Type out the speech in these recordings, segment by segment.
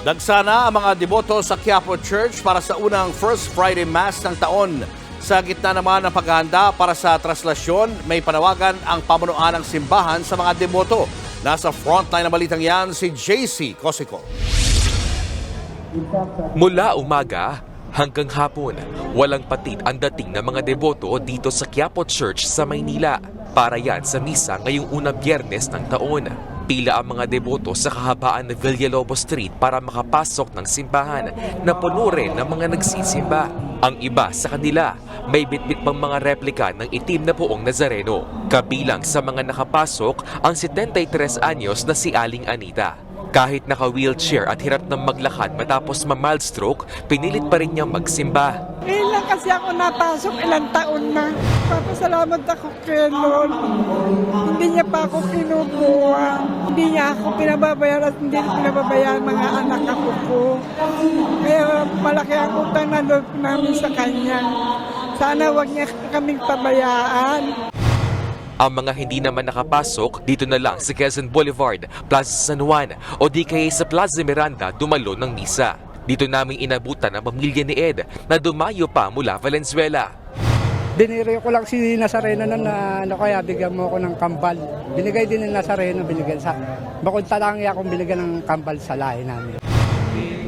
Nagsana ang mga deboto sa Quiapo Church para sa unang First Friday Mass ng taon. Sa gitna naman ng paghahanda para sa traslasyon, may panawagan ang pamunuan ng simbahan sa mga deboto. Nasa frontline ng balitang yan si JC Cosico. Mula umaga hanggang hapon, walang patid ang dating ng mga deboto dito sa Quiapo Church sa Maynila. Para yan sa misa ngayong unang biyernes ng taon. Pila ang mga deboto sa kahabaan ng Villalobos Street para makapasok ng simbahan na puno rin ng mga nagsisimba. Ang iba sa kanila, may bitbit pang mga replika ng itim na poong Nazareno. Kabilang sa mga nakapasok ang 73 anyos na si Aling Anita. Kahit naka-wheelchair at hirap ng maglakad matapos ma-mild stroke, pinilit pa rin niyang magsimba. Ngayon lang kasi ako napasok ilang taon na. Papasalamat ako kay Lord. Hindi niya pa ako kinukuha. Hindi niya ako pinababayan at hindi niya pinababayaan mga anak ako ko. Kaya malaki ang utang na loob namin sa Kanya. Sana wag niya kaming pabayaan. Ang mga hindi naman nakapasok dito na lang sa Quezon Boulevard, Plaza San Juan o di kaya sa Plaza Miranda dumalo ng misa. Dito namin inabutan ang pamilya ni Ed na dumayo pa mula Valenzuela. Diniri ko lang si Nazareno na na ano kaya bigyan mo ako ng kambal. Binigay din ni Nazareno, binigyan sa... Bakod talangi akong binigyan ng kambal sa lahi namin.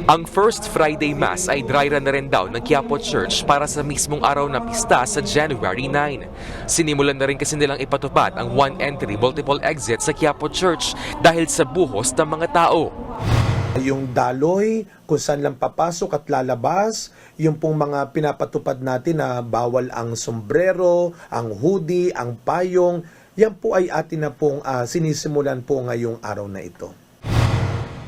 Ang First Friday Mass ay dry run na rin daw ng Quiapo Church para sa mismong araw ng pista sa January 9. Sinimulan na rin kasi nilang ipatupad ang one entry multiple exit sa Quiapo Church dahil sa buhos ng mga tao. Yung daloy, kung saan lang papasok at lalabas, yung pong mga pinapatupad natin na bawal ang sombrero, ang hoodie, ang payong, yan po ay atin na pong ah, sinisimulan po ngayong araw na ito.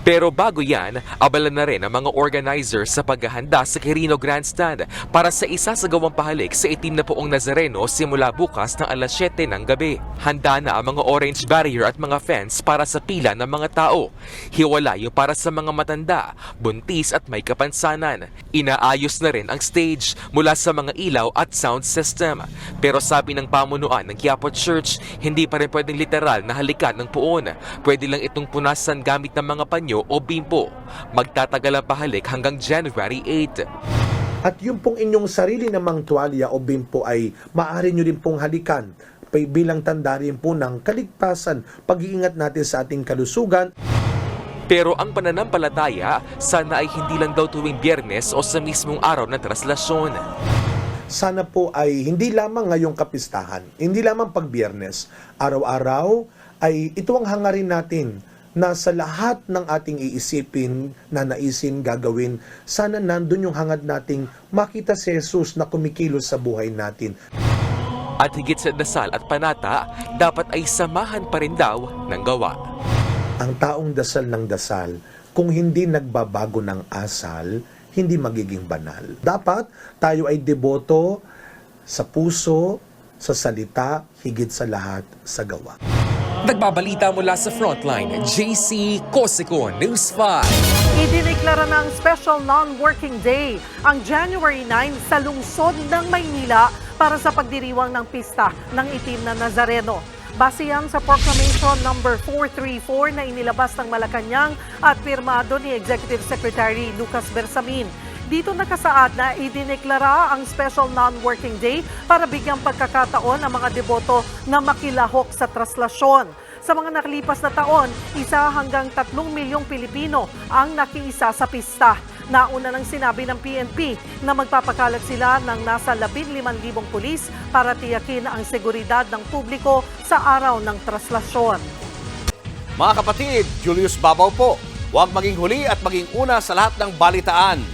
Pero bago yan, abala na rin ang mga organizers sa paghahanda sa Quirino Grandstand para sa isa sa gawang pahalik sa itim na poong Nazareno simula bukas ng alas 7 ng gabi. Handa na ang mga orange barrier at mga fence para sa pila ng mga tao. Hiwalayo para sa mga matanda, buntis at may kapansanan. Inaayos na rin ang stage mula sa mga ilaw at sound system. Pero sabi ng pamunuan ng Quiapo Church, hindi pa rin pwedeng literal na halikan ng puon. Pwede lang itong punasan gamit ng mga panyo o bimpo. Magtatagal ang pahalik hanggang January 8. At yung pong inyong sarili namang tuwalya o bimpo ay maaari nyo rin pong halikan bilang tanda rin po ng kaligtasan, pag-iingat natin sa ating kalusugan Pero ang pananampalataya, sana ay hindi lang daw tuwing biyernes o sa mismong araw ng traslasyon. sana po ay hindi lamang ngayong kapistahan, hindi lamang pag biyernes, araw-araw ay ito ang hangarin natin na sa lahat ng ating iisipin, na naisin, gagawin, sana nandun yung hangad nating makita si Jesus na kumikilos sa buhay natin. At higit sa dasal at panata, dapat ay samahan pa rin daw ng gawa. Ang taong dasal ng dasal, kung hindi nagbabago ng asal, hindi magiging banal. Dapat tayo ay deboto sa puso, sa salita, higit sa lahat sa gawa. Nagbabalita mula sa Frontline, JC Cosico, News 5. Idineklara ng Special Non-Working Day ang January 9 sa lungsod ng Maynila para sa pagdiriwang ng pista ng itim na Nazareno. Base yan sa Proclamation number 434 na inilabas ng Malacanang at pirmado ni Executive Secretary Lucas Bersamin. Dito nakasaad na idineklara ang Special Non-Working Day para bigyang pagkakataon ang mga deboto na makilahok sa traslasyon. Sa mga nakalipas na taon, isa hanggang tatlong milyong Pilipino ang nakiisa sa pista. Nauna nang sinabi ng PNP na magpapakalat sila ng nasa 15,000 pulis para tiyakin ang seguridad ng publiko sa araw ng traslasyon. Mga kapatid, Julius Babaw po. Huwag maging huli at maging una sa lahat ng balitaan.